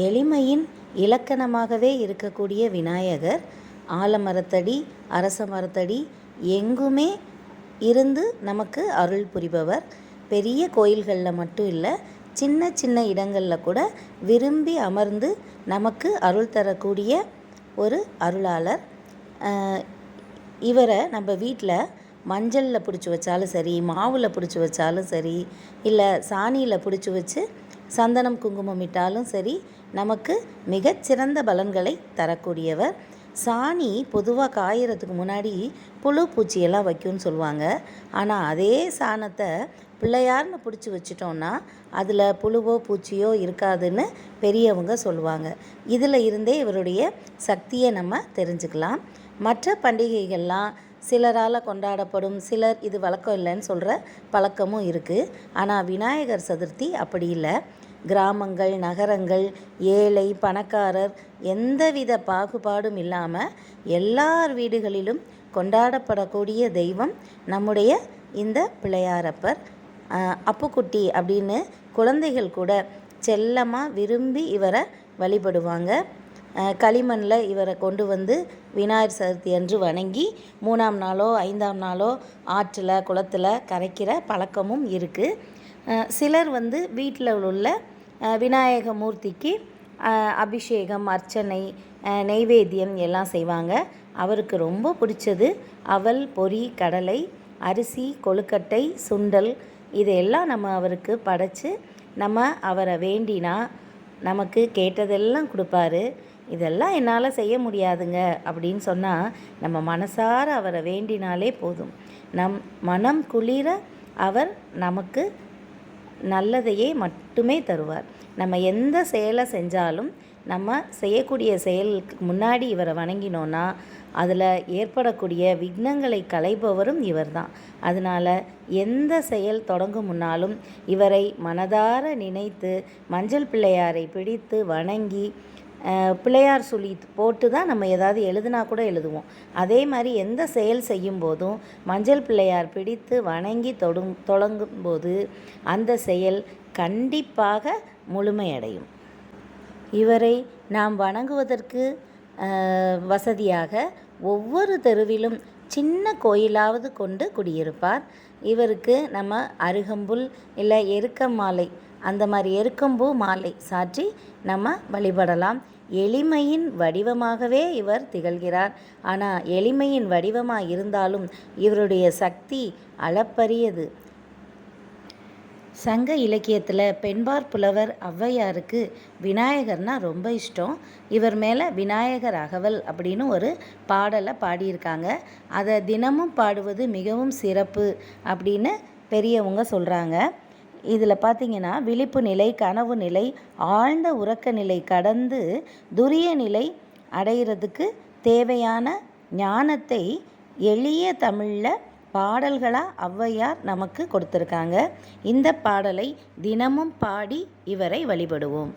எளிமையின் இலக்கணமாகவே இருக்கக்கூடிய விநாயகர் ஆலமரத்தடி அரச மரத்தடி எங்குமே இருந்து நமக்கு அருள் புரிபவர். பெரிய கோயில்களில் மட்டும் இல்லை சின்ன சின்ன இடங்களில் கூட விரும்பி அமர்ந்து நமக்கு அருள் தரக்கூடிய ஒரு அருளாளர். இவரை நம்ம வீட்டில் மஞ்சளில் பிடிச்சி வச்சாலும் சரி மாவில் பிடிச்சி வச்சாலும் சரி இல்லை சாணியில் பிடிச்சி வச்சு சந்தனம் குங்குமம் இட்டாலும் சரி நமக்கு மிகச்சிறந்த பலன்களை தரக்கூடியவர். சாணி பொதுவாக காயறதுக்கு முன்னாடி புழு பூச்சியெல்லாம் வைக்கும்னு சொல்லுவாங்க. ஆனால் அதே சாணத்தை பிள்ளையார்னு பிடிச்சி வச்சிட்டோம்னா அதில் புழுவோ பூச்சியோ இருக்காதுன்னு பெரியவங்க சொல்லுவாங்க. இதில் இருந்தே இவருடைய சக்தியை நம்ம தெரிஞ்சுக்கலாம். மற்ற பண்டிகைகள்லாம் சிலரால் கொண்டாடப்படும் சிலர் இது வழக்கம் இல்லைன்னு சொல்கிற பழக்கமும் இருக்குது ஆனால் விநாயகர் சதுர்த்தி அப்படி இல்லை. கிராமங்கள் நகரங்கள் ஏழை பணக்காரர் எந்தவித பாகுபாடும் இல்லாமல் எல்லார் வீடுகளிலும் கொண்டாடப்படக்கூடிய தெய்வம் நம்முடைய இந்த பிள்ளையாரப்பர். அப்புக்குட்டி அப்படின்னு குழந்தைகள் கூட செல்லமாக விரும்பி இவரை வழிபடுவாங்க. களிமண்ணில் இவரை கொண்டு வந்து விநாயகர் சதுர்த்தி அன்று வணங்கி மூணாம் நாளோ ஐந்தாம் நாளோ ஆற்றில் குளத்தில் கரைக்கிற பழக்கமும் இருக்குது சிலர் வந்து வீட்டில் உள்ள விநாயக மூர்த்திக்கு அபிஷேகம் அர்ச்சனை நெய்வேத்தியம் எல்லாம் செய்வாங்க. அவருக்கு ரொம்ப பிடிச்சது அவல் பொறி கடலை அரிசி கொழுக்கட்டை சுண்டல் இதையெல்லாம் நம்ம அவருக்கு படைத்து நம்ம அவரை வேண்டினா நமக்கு கேட்டதெல்லாம் கொடுப்பாரு. இதெல்லாம் என்னால் செய்ய முடியாதுங்க அப்படின்னு சொன்னால் நம்ம மனசார அவரை வேண்டினாலே போதும். நம் மனம் குளிர அவர் நமக்கு நல்லதையே மட்டுமே தருவார். நம்ம எந்த செயலை செஞ்சாலும் நம்ம செய்யக்கூடிய செயலுக்கு முன்னாடி இவரை வணங்கினோன்னா அதில் ஏற்படக்கூடிய விக்னங்களை களைபவரும் இவர்தான். அதனால் எந்த செயல் தொடங்கும் முன்னாலும் இவரை மனதார நினைத்து மஞ்சள் பிள்ளையாரை பிடித்து வணங்கி பிள்ளையார் சொல்லி போட்டு தான் நம்ம ஏதாவது எழுதுனா கூட எழுதுவோம். அதே மாதிரி எந்த செயல் செய்யும் போதும் மஞ்சள் பிள்ளையார் பிடித்து வணங்கி தொடங் தொடங்கும் போது அந்த செயல் கண்டிப்பாக முழுமையடையும். இவரை நாம் வணங்குவதற்கு வசதியாக ஒவ்வொரு தெருவிலும் சின்ன கோயிலாவது கொண்டு குடியிருப்பார். இவருக்கு நம்ம அருகம்புல் இல்லை எருக்கம் மாலை அந்த மாதிரி எருக்கம்பூ மாலை சாற்றி நம்ம வழிபடலாம். எளிமையின் வடிவமாகவே இவர் திகழ்கிறார். ஆனால் எளிமையின் வடிவமாக இருந்தாலும் இவருடைய சக்தி அளப்பரியது. சங்க இலக்கியத்தில் பெண்பார் புலவர் ஔவையாருக்கு விநாயகர்னா ரொம்ப இஷ்டம். இவர் மேலே விநாயகர் அகவல் அப்படின்னு ஒரு பாடலை பாடியிருக்காங்க. அதை தினமும் பாடுவது மிகவும் சிறப்பு அப்படின்னு பெரியவங்க சொல்கிறாங்க இதில் பார்த்தீங்கன்னா விழிப்பு நிலை கனவு நிலை ஆழ்ந்த உறக்க நிலை கடந்து துரிய நிலை அடைகிறதுக்கு தேவையான ஞானத்தை எளிய தமிழில் பாடல்களாக ஔவையார் நமக்கு கொடுத்துருக்காங்க. இந்த பாடலை தினமும் பாடி இவரை வழிபடுவோம்.